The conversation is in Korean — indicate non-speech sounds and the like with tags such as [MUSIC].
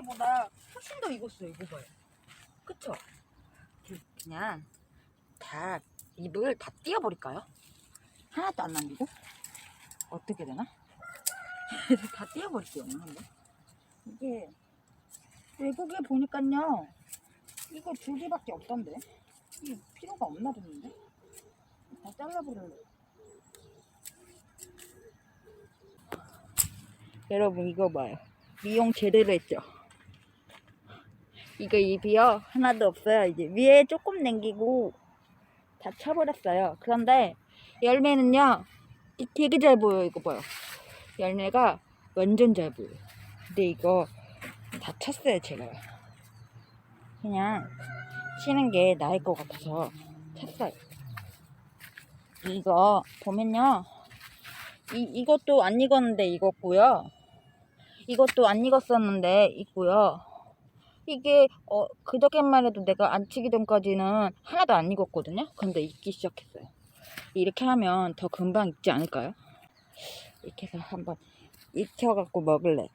때보다 훨씬 더 익었어요. 이거 봐요. 그쵸? 그- 그냥 다 잎을 다 띄어버릴까요? 하나도 안 남기고? 어떻게 되나? [LAUGHS] 다 띄어버릴게요, 오늘 한번. 이게 외국에 보니까요, 이거 두 개밖에 없던데. 이게 필요가 없나 보는데? 다 잘라버릴래. 여러분 이거 봐요. 미용 제대로 했죠. 이거 잎이요 하나도 없어요. 이제 위에 조금 남기고 다 쳐버렸어요. 그런데 열매는요 이- 되게 잘 보여. 이거 봐요. 열매가 완전 잘 보여. 근데 이거 다 쳤어요 제가. 그냥 치는 게 나을 것 같아서 쳤어요. 이거 보면요. 이, 이것도 안 익었는데 익었고요. 이것도 안 익었었는데 익고요. 이게 어, 그저께만 해도 내가 안 치기 전까지는 하나도 안 익었거든요. 근데 익기 시작했어요. 이렇게 하면 더 금방 익지 않을까요? 이렇게 해서 한번 익혀갖고 먹을래.